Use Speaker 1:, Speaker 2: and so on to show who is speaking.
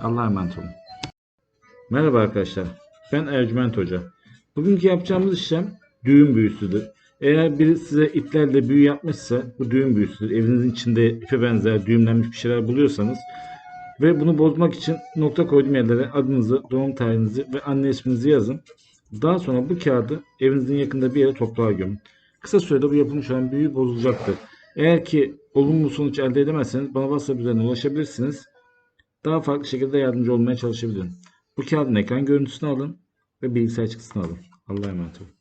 Speaker 1: Allah'a emanet olun. Merhaba arkadaşlar. Ben Ercüment Hoca. Bugünkü yapacağımız işlem düğün büyüsüdür. Eğer biri size iplerle büyü yapmışsa bu düğün büyüsüdür. Evinizin içinde ipe benzer düğümlenmiş bir şeyler buluyorsanız ve bunu bozmak için nokta koyduğum yerlere adınızı, doğum tarihinizi ve anne isminizi yazın. Daha sonra bu kağıdı evinizin yakında bir yere toprağa gömün. Kısa sürede bu yapılmış olan büyü bozulacaktır. Eğer ki olumlu sonuç elde edemezseniz bana WhatsApp üzerinden ulaşabilirsiniz. Daha farklı şekilde yardımcı olmaya çalışabilirim. Bu kağıdın ekran görüntüsünü alın ve bilgisayar çıktısını alın. Allah'a emanet olun.